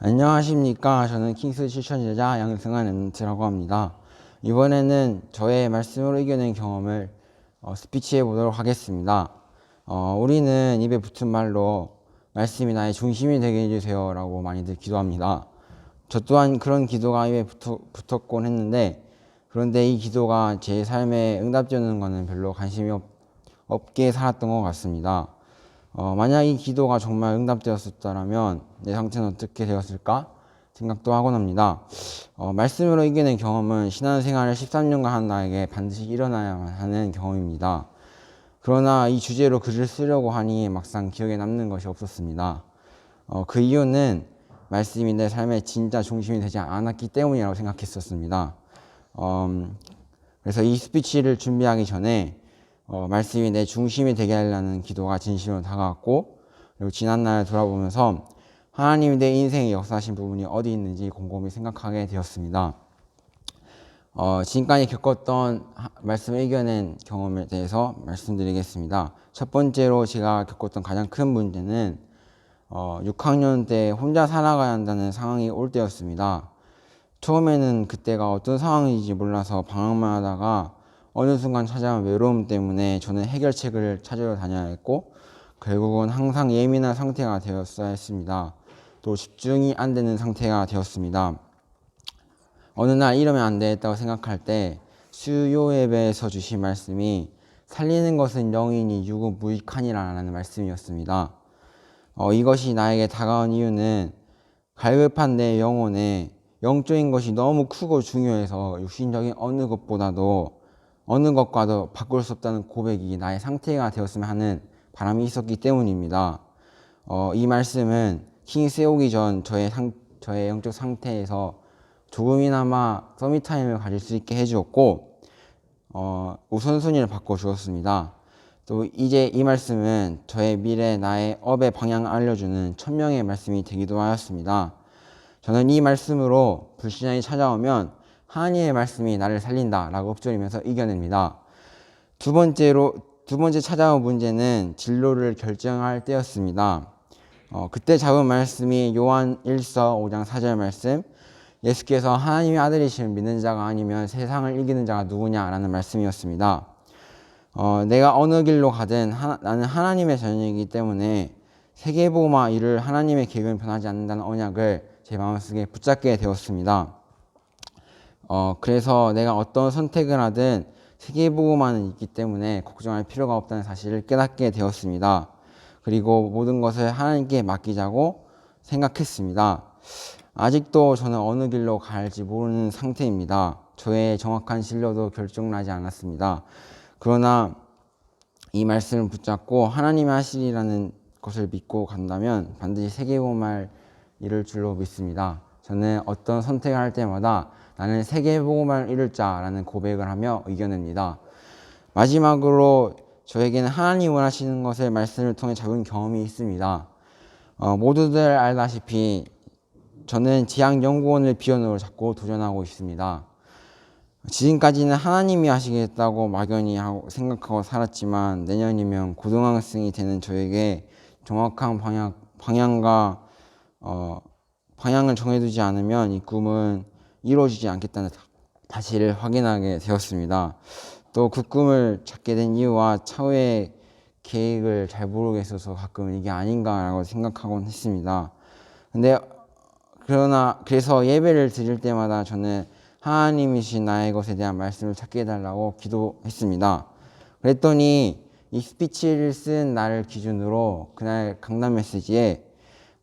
안녕하십니까. 저는 킹스 실천제자 양승환 엠트라고 합니다. 이번에는 저의 말씀으로 이겨낸 경험을 어, 스피치해 보도록 하겠습니다. 어, 우리는 입에 붙은 말로 말씀이 나의 중심이 되게 해주세요 라고 많이들 기도합니다. 저 또한 그런 기도가 입에 붙어, 붙었곤 했는데 그런데 이 기도가 제 삶에 응답되는 거는 별로 관심이 없, 없게 살았던 것 같습니다. 어, 만약 이 기도가 정말 응답되었었다면 내 상태는 어떻게 되었을까 생각도 하곤 합니다. 어, 말씀으로 이겨낸 경험은 신앙생활을 13년간 한 나에게 반드시 일어나야만 하는 경험입니다. 그러나 이 주제로 글을 쓰려고 하니 막상 기억에 남는 것이 없었습니다. 어, 그 이유는 말씀이 내 삶의 진짜 중심이 되지 않았기 때문이라고 생각했었습니다. 음, 그래서 이 스피치를 준비하기 전에 어, 말씀이 내 중심이 되게 하려는 기도가 진심으로 다가왔고 그리고 지난날 돌아보면서 하나님이 내 인생에 역사하신 부분이 어디 있는지 곰곰이 생각하게 되었습니다. 어, 지금까지 겪었던 하, 말씀을 이겨낸 경험에 대해서 말씀드리겠습니다. 첫 번째로 제가 겪었던 가장 큰 문제는 어, 6학년 때 혼자 살아가야 한다는 상황이 올 때였습니다. 처음에는 그때가 어떤 상황인지 몰라서 방황만 하다가 어느 순간 찾아온 외로움 때문에 저는 해결책을 찾으러 다녀야 했고 결국은 항상 예민한 상태가 되었어야 했습니다. 또 집중이 안 되는 상태가 되었습니다. 어느 날 이러면 안 되겠다고 생각할 때 수요 예배에서 주신 말씀이 살리는 것은 영이니 육은 무익하니라는 말씀이었습니다. 어, 이것이 나에게 다가온 이유는 갈급한 내 영혼에 영적인 것이 너무 크고 중요해서 육신적인 어느 것보다도 어느 것과도 바꿀 수 없다는 고백이 나의 상태가 되었으면 하는 바람이 있었기 때문입니다. 어, 이 말씀은 킹스에 오기 전 저의, 상, 저의 영적 상태에서 조금이나마 서밋타임을 가질 수 있게 해주었고 어, 우선순위를 바꿔주었습니다. 또 이제 이 말씀은 저의 미래 나의 업의 방향을 알려주는 천명의 말씀이 되기도 하였습니다. 저는 이 말씀으로 불신앙이 찾아오면 하나님의 말씀이 나를 살린다 라고 읊조리면서 이겨냅니다. 두 번째로, 두 번째 찾아온 문제는 진로를 결정할 때였습니다. 어, 그때 잡은 말씀이 요한 1서 5장 4절 말씀, 예수께서 하나님의 아들이심을 믿는 자가 아니면 세상을 이기는 자가 누구냐라는 말씀이었습니다. 어, 내가 어느 길로 가든 하, 나는 하나님의 자녀이기 때문에 세계보마 일을 하나님의 계획은 변하지 않는다는 언약을 제 마음속에 붙잡게 되었습니다. 어, 그래서 내가 어떤 선택을 하든 세계보고만은 있기 때문에 걱정할 필요가 없다는 사실을 깨닫게 되었습니다. 그리고 모든 것을 하나님께 맡기자고 생각했습니다. 아직도 저는 어느 길로 갈지 모르는 상태입니다. 저의 정확한 진로도 결정나지 않았습니다. 그러나 이 말씀을 붙잡고 하나님이 하시리라는 것을 믿고 간다면 반드시 세계보말 이룰 줄로 믿습니다. 저는 어떤 선택을 할 때마다 나는 세계보고말 이룰 자라는 고백을 하며 이겨냅니다. 마지막으로 저에게는 하나님 원하시는 것을 말씀을 통해 잡은 경험이 있습니다. 어, 모두들 알다시피 저는 지향연구원을 비전으로 잡고 도전하고 있습니다. 지금까지는 하나님이 하시겠다고 막연히 하고 생각하고 살았지만 내년이면 고등학생이 되는 저에게 정확한 방향, 방향과 어, 방향을 정해두지 않으면 이 꿈은 이루어지지 않겠다는 사실을 확인하게 되었습니다. 또 그 꿈을 찾게 된 이유와 차후의 계획을 잘 모르겠어서 가끔 이게 아닌가라고 생각하곤 했습니다. 근데 그러나 그래서 예배를 드릴 때마다 저는 하나님이신 나의 것에 대한 말씀을 찾게 해달라고 기도했습니다. 그랬더니 이 스피치를 쓴 날을 기준으로 그날 강남 메시지에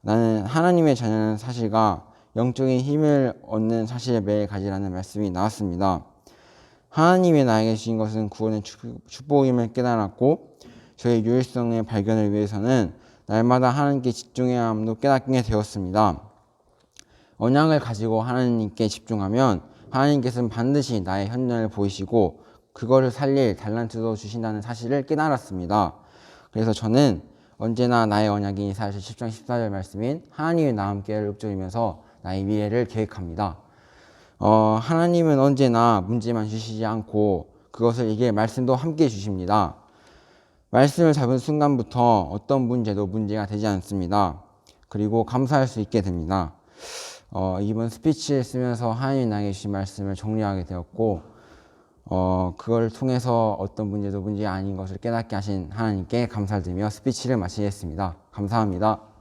나는 하나님의 자녀는 사실과 영적인 힘을 얻는 사실에 매일 가지라는 말씀이 나왔습니다. 하나님이 나에게 주신 것은 구원의 축복임을 깨달았고 저의 유일성의 발견을 위해서는 날마다 하나님께 집중해야 함도 깨닫게 되었습니다. 언약을 가지고 하나님께 집중하면 하나님께서는 반드시 나의 현장을 보이시고 그거를 살릴 달란트도 주신다는 사실을 깨달았습니다. 그래서 저는 언제나 나의 언약인 이사야서 10장 14절 말씀인 하나님의 나 함께를 읊조리면서 나의 미래를 계획합니다. 어, 하나님은 언제나 문제만 주시지 않고 그것을 이게 말씀도 함께 주십니다. 말씀을 잡은 순간부터 어떤 문제도 문제가 되지 않습니다. 그리고 감사할 수 있게 됩니다. 어, 이번 스피치를 쓰면서 하나님 나에게 주신 말씀을 정리하게 되었고 어, 그걸 통해서 어떤 문제도 문제 아닌 것을 깨닫게 하신 하나님께 감사드리며 스피치를 마치겠습니다. 감사합니다.